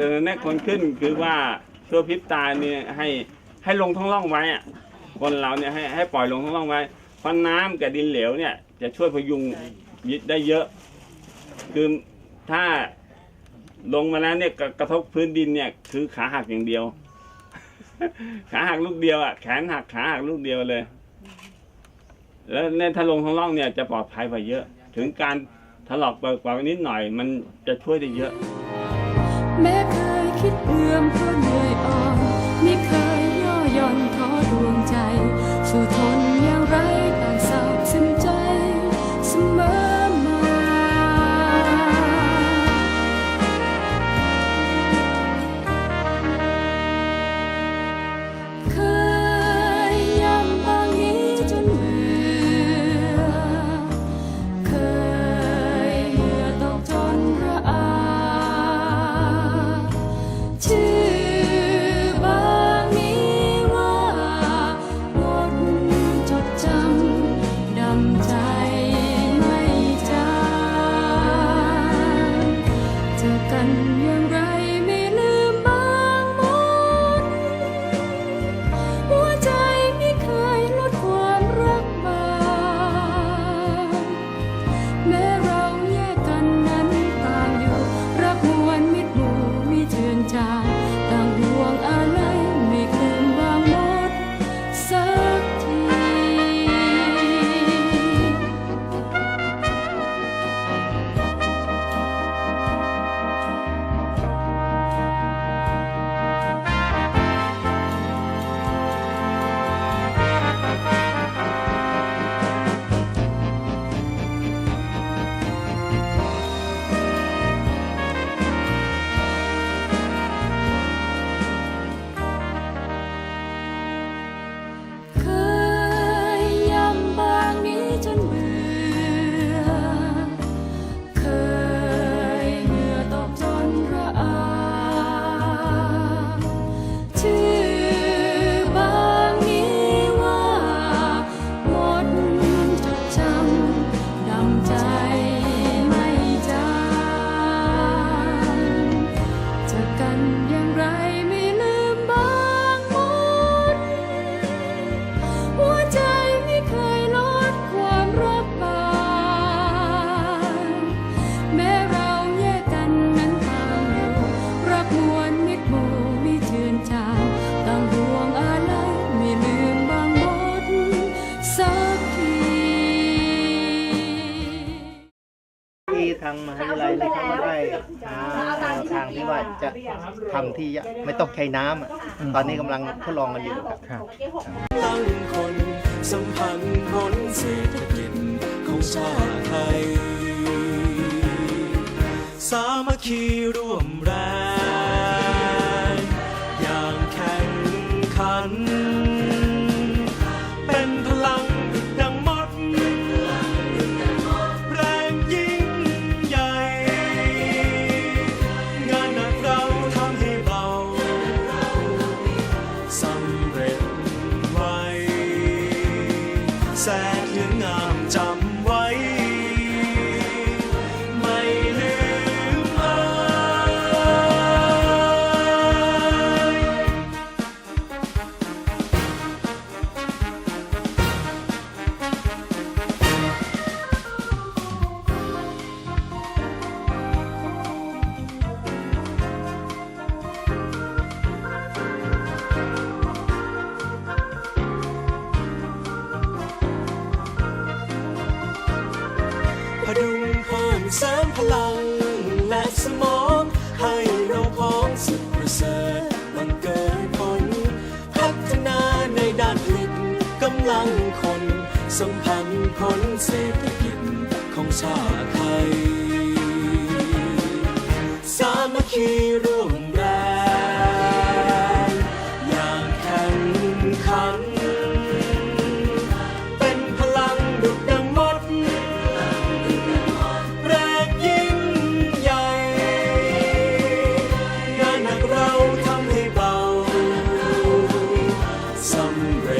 เออแน่คนขึ้นคือว่าชั่วพริบตาเนี่ยให้ให้ลงท้องร่องไว้อะคนเราเนี่ยให้ให้ปล่อยลงท้องร่องไว้เพราะน้ำกับดินเหลวเนี่ย จะช่วยพยุงยึดได้เยอะ คือถ้าลงมาแล้วเนี่ยกระกระทบพื้นดินเนี่ย คือขาหักอย่างเดียว ขาหักลูกเดียวอะแขนหักขาหักลูกเดียวเลย แล้วเนี่ยถ้าลงท้องร่องเนี่ยจะปลอดภัยกว่าเยอะ ถึงการถลอกเปิกปานิดหน่อย มันจะช่วยได้เยอะ แม้เคยคิดเอื่อม ทำที่ไม่ต้องใช้น้ำอะตอนนี้กำลังทดลองกันอยู่ครับ ตั้งคนสัมพันธ์ผลเศรษฐกิจของชาติไทย สามัคคีร่วมำลังคนสัมพันธ์ผลเศรษฐกิจของชาไทย สามัคคีร่วมแรงอย่างแข็งขัน เป็นพลังดุดดังมด แรงยิ่งใหญ่ งานหนัเราทำให้เบาสำเร็จ